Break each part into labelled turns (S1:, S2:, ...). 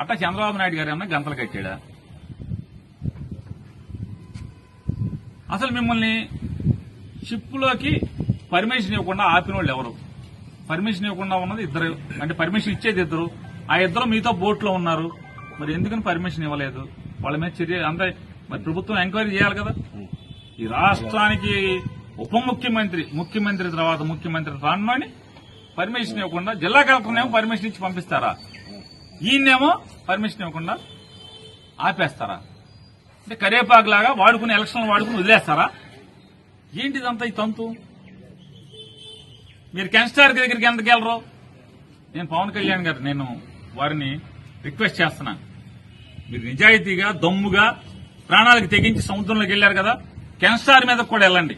S1: అట్ట చంద్రబాబు నాయుడు గారు ఏమన్నా గంతలు కట్టాడా? అసలు మిమ్మల్ని షిప్లోకి పర్మిషన్ ఇవ్వకుండా ఆపిన వాళ్ళు ఎవరు? పర్మిషన్ ఇవ్వకుండా ఉన్నది ఇద్దరు. అంటే పర్మిషన్ ఇచ్చేది ఇద్దరు. ఆ ఇద్దరు మీతో బోట్లో ఉన్నారు. మరి ఎందుకని పర్మిషన్ ఇవ్వలేదు? వాళ్ళ మీద చర్య అంతా మరి ప్రభుత్వం ఎంక్వైరీ చేయాలి కదా? ఈ రాష్ట్రానికి ఉప ముఖ్యమంత్రి ముఖ్యమంత్రి తర్వాత ముఖ్యమంత్రి రానుని పర్మిషన్ ఇవ్వకుండా జిల్లా కలెక్టర్నేమో పర్మిషన్ ఇచ్చి పంపిస్తారా? ఈయన్నేమో పర్మిషన్ ఇవ్వకుండా ఆపేస్తారా? అంటే కరేపాకు లాగా వాడుకుని ఎలక్షన్లు వాడుకుని వదిలేస్తారా? ఏంటిదంతా ఈ తంతు? మీరు కెన్స్టార్ దగ్గరికి ఎందుకు వెళ్ళరు? నేను పవన్ కళ్యాణ్ గారు నేను వారిని రిక్వెస్ట్ చేస్తున్నాను మీరు నిజాయితీగా దమ్ముగా ప్రాణాలకు తెగించి సముద్రంలోకి వెళ్ళారు కదా కెన్స్టార్ మీద కూడా వెళ్ళండి.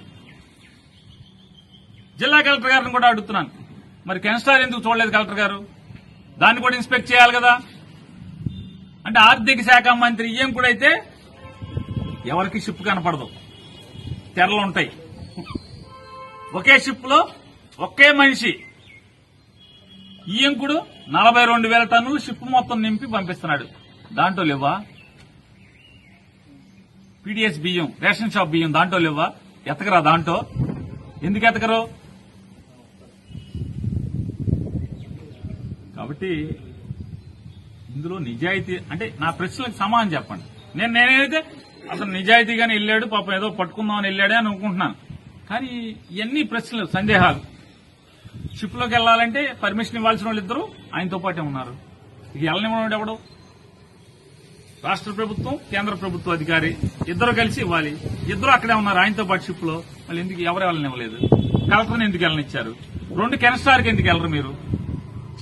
S1: జిల్లా కలెక్టర్ గారిని కూడా అడుగుతున్నాను. మరి కెన్స్టార్ ఎందుకు చూడలేదు కలెక్టర్ గారు? దాన్ని కూడా ఇన్స్పెక్ట్ చేయాలి కదా. అంటే ఆర్థిక శాఖ మంత్రి ఏం కూడా అయితే ఎవరికి షిప్ కనపడదు. తెరలు ఉంటాయి. ఒకే షిప్లో ఒకే మనిషి. ఈయంకుడు నలభై రెండు వేల టన్నులు షిప్ మొత్తం నింపి పంపిస్తున్నాడు. దాంట్లో లేవా? పీడిఎస్ బియ్యం రేషన్ షాప్ బియ్యం దాంట్లో లేవా? ఎతకరా దాంట్లో? ఎందుకు ఎతకరు? కాబట్టి ఇందులో నిజాయితీ అంటే నా ప్రశ్నలకు సమాధానం చెప్పండి. నేను నేనైతే అతను నిజాయితీగానే వెళ్ళాడు పాపం ఏదో పట్టుకుందామని వెళ్ళాడే అని అనుకుంటున్నాను. కానీ ఇవన్నీ ప్రశ్నలు సందేహాలు. షిప్లోకి వెళ్ళాలంటే పర్మిషన్ ఇవ్వాల్సిన వాళ్ళు ఇద్దరు ఆయనతో పాటే ఉన్నారు. ఇక వెళ్ళనివ్వడం ఎవడు? రాష్ట్ర ప్రభుత్వం కేంద్ర ప్రభుత్వ అధికారి. ఇద్దరు కలిసి ఇవ్వాలి. ఇద్దరు అక్కడే ఉన్నారు ఆయనతో పాటు షిప్లో మళ్ళీ ఎందుకు ఎవరు వెళ్ళనివ్వలేదు? కలెక్టర్ని ఎందుకు వెళ్ళనిచ్చారు? రెండు కెనస్టార్కి ఎందుకు వెళ్ళరు మీరు?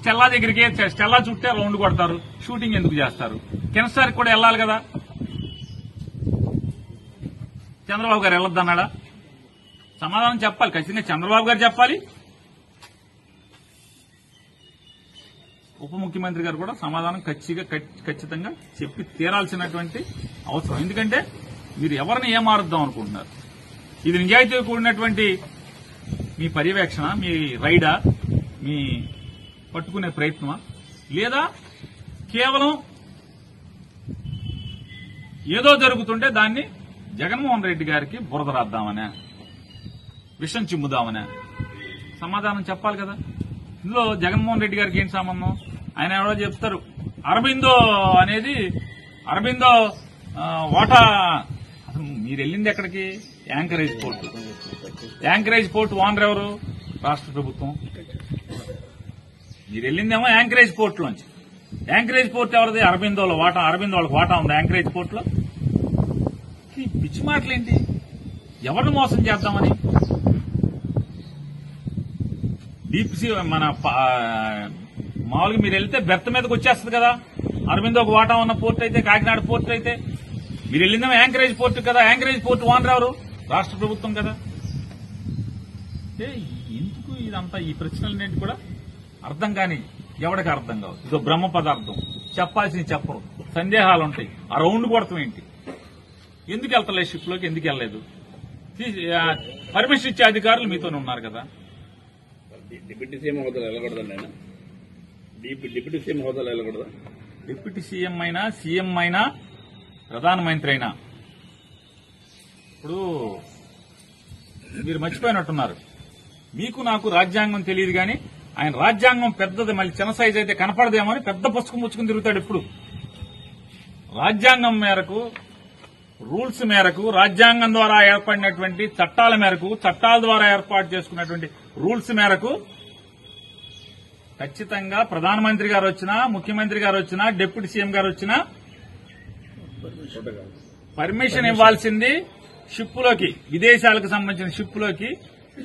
S1: స్టెల్లా దగ్గరికి స్టెల్లా చుట్టే రౌండ్ కొడతారు. షూటింగ్ ఎందుకు చేస్తారు? కెనస్టార్కి కూడా వెళ్ళాలి కదా? చంద్రబాబు గారు వెళ్ళొద్దన్నాడా? సమాధానం చెప్పాలి. ఖచ్చితంగా చంద్రబాబు గారు చెప్పాలి. ఉప ముఖ్యమంత్రి గారు కూడా సమాధానం ఖచ్చితంగా ఖచ్చితంగా చెప్పి తీరాల్సినటువంటి అవసరం. ఎందుకంటే మీరు ఎవరిని ఏమారుద్దాం అనుకుంటున్నారు? ఇది నిజాయితీ కూడినటువంటి మీ పర్యవేక్షణ మీ రైడా మీ పట్టుకునే ప్రయత్నమా? లేదా కేవలం ఏదో జరుగుతుంటే దాన్ని జగన్మోహన్ రెడ్డి గారికి బురద రాద్దామనే విషం చిమ్ముదామనే. సమాధానం చెప్పాలి కదా. ఇందులో జగన్మోహన్ రెడ్డి గారికి ఏంటి సంబంధం? ఆయన ఎవరో చెప్తారు. అరబిందో అనేది అరబిందో ఓటా వాటా. అసలు మీరు వెళ్ళింది ఎక్కడికి? Anchorage port. Anchorage port owner ఎవరు? రాష్ట్ర ప్రభుత్వం. మీరు వెళ్ళిందేమో యాంకరేజ్ పోర్టులోంచి యాంకరేజ్ పోర్ట్ ఎవరిది? అరబిందోలో వాటా అరబిందో వాళ్ళకి వాటా ఉంది యాంకరేజ్ కోర్టులో? పిచ్చి మాటలేంటి? ఎవరిని మోసం చేద్దామని? డీప్ సీ మన మామూలుగా మీరు వెళ్తే బెర్త్ మీదకి వచ్చేస్తుంది కదా. అరవిందో ఒక వాటా ఉన్న పోర్ట్ అయితే కాకినాడ పోర్ట్ అయితే. మీరు వెళ్ళిందేమో యాంకరేజ్ పోర్ట్ కదా. యాంకరేజ్ పోర్ట్ ఓనర్ ఎవరు? రాష్ట్ర ప్రభుత్వం కదా. ఏ, ఎందుకు ఇదంతా ఈ ప్రశ్నలన్నింటి కూడా? అర్థం కాని ఎవరికి అర్థం కావు ఇదో బ్రహ్మ పదార్థం. చెప్పాల్సింది చెప్పరు. సందేహాలు ఉంటాయి ఆ రౌండ్ కొడతాం ఏంటి? ఎందుకు వెళ్తలేదు షిప్లోకి ఎందుకు వెళ్ళలేదు? పర్మిషన్ ఇచ్చే అధికారులు మీతోనే ఉన్నారు కదా.
S2: డిప్యూటీ సీఎం హోదాలో వెళ్ళకూడదండి డిప్యూటీ సీఎం హోదాలో వెళ్ళకూడదా?
S1: డిప్యూటీ సీఎం అయినా సీఎం అయినా ప్రధానమంత్రి అయినా. ఇప్పుడు మీరు మర్చిపోయినట్టున్నారు. మీకు నాకు రాజ్యాంగం తెలియదు కానీ ఆయన రాజ్యాంగం పెద్దది మళ్ళీ చిన్న సైజ్ అయితే కనపడదేమో అని పెద్ద పుస్తకం ముచ్చుకుని తిరుగుతాడు ఇప్పుడు. రాజ్యాంగం మేరకు రూల్స్ మేరకు రాజ్యాంగం ద్వారా ఏర్పడినటువంటి చట్టాల మేరకు చట్టాల ద్వారా ఏర్పాటు చేసుకున్నటువంటి రూల్స్ మేరకు ఖచ్చితంగా ప్రధానమంత్రి గారు వచ్చినా ముఖ్యమంత్రి గారు వచ్చినా డిప్యూటీ సీఎం గారు వచ్చినా పర్మిషన్ ఇవ్వాల్సింది షిప్పులోకి విదేశాలకు సంబంధించిన షిప్పులోకి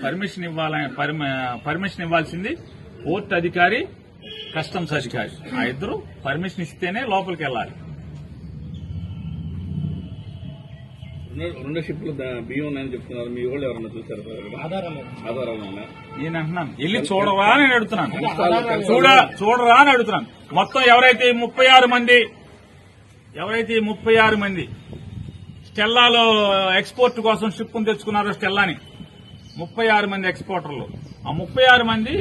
S1: పర్మిషన్ ఇవ్వాలని పర్మిషన్ ఇవ్వాల్సింది పోర్ట్ అధికారి కస్టమ్స్ అధికారి. ఆ ఇద్దరు పర్మిషన్ ఇస్తేనే లోపలికి వెళ్ళాలి.
S2: రెండు రెండు షిప్లు బియ్యం ఉన్నాయని చెప్తున్నారు. మీ వాళ్ళు ఎవరన్నా చూసారు? ఆధారాలు.
S1: నేను అంటున్నాను. వెళ్ళి చూడరా అని నేను అడుగుతున్నాను. చూడ చూడరా అని అడుగుతున్నాను. మొత్తం ఎవరైతే ముప్పై ఆరు మంది ఎవరైతే ఈ ముప్పై ఆరు మంది స్టెల్లాలో ఎక్స్పోర్ట్ కోసం షిప్ తెచ్చుకున్నారో స్టెల్లాని ముప్పై ఆరు మంది ఎక్స్పోర్టర్లు. ఆ ముప్పై ఆరు మంది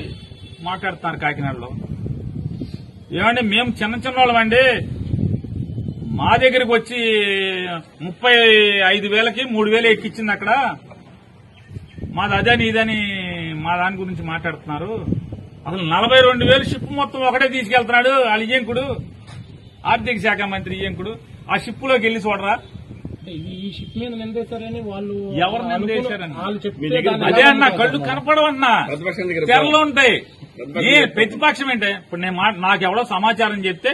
S1: మాట్లాడుతున్నారు కాకినాడలో. ఏమండి మేము చిన్న చిన్న వాళ్ళమండి మా దగ్గరికి వచ్చి ముప్పై ఐదు వేలకి మూడు వేలు ఎక్కిచ్చింది అక్కడ. మాది అదని ఇదని మా దాని గురించి మాట్లాడుతున్నారు. అసలు నలభై రెండు వేలు షిప్ మొత్తం ఒకటే తీసుకెళ్తున్నాడు వాళ్ళ ఇయ్యంకుడు ఆర్థిక శాఖ మంత్రి ఇయ్యంకుడు ఆ షిప్లోకి వెళ్ళి చూడరా.
S3: ఈ షిప్ మీద నిందేశారని వాళ్ళు
S1: ఎవరు నిందేశారని?
S3: వాళ్ళు
S1: అదే అన్న? కళ్ళు కనపడవన్నా తెరలు ఉంటాయి. ఏ ప్రతిపక్షం ఏంటే? ఇప్పుడు నేను నాకు ఎవడో సమాచారం చెప్తే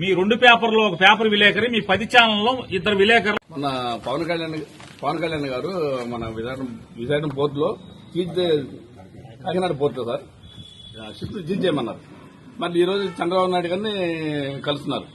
S1: మీ రెండు పేపర్లు ఒక పేపర్ విలేకరి మీ పది ఛానల్లో ఇద్దరు విలేకరులు.
S2: మన పవన్ కళ్యాణ్ పవన్ కళ్యాణ్ గారు మన విశాఖ విశాఖపట్నం పోర్ట్లో సీజ్ కాకినాడ లో సార్. షిప్ సీజ్ చేయమన్నారు మరి ఈ రోజు చంద్రబాబు నాయుడు గారిని కలుస్తున్నారు.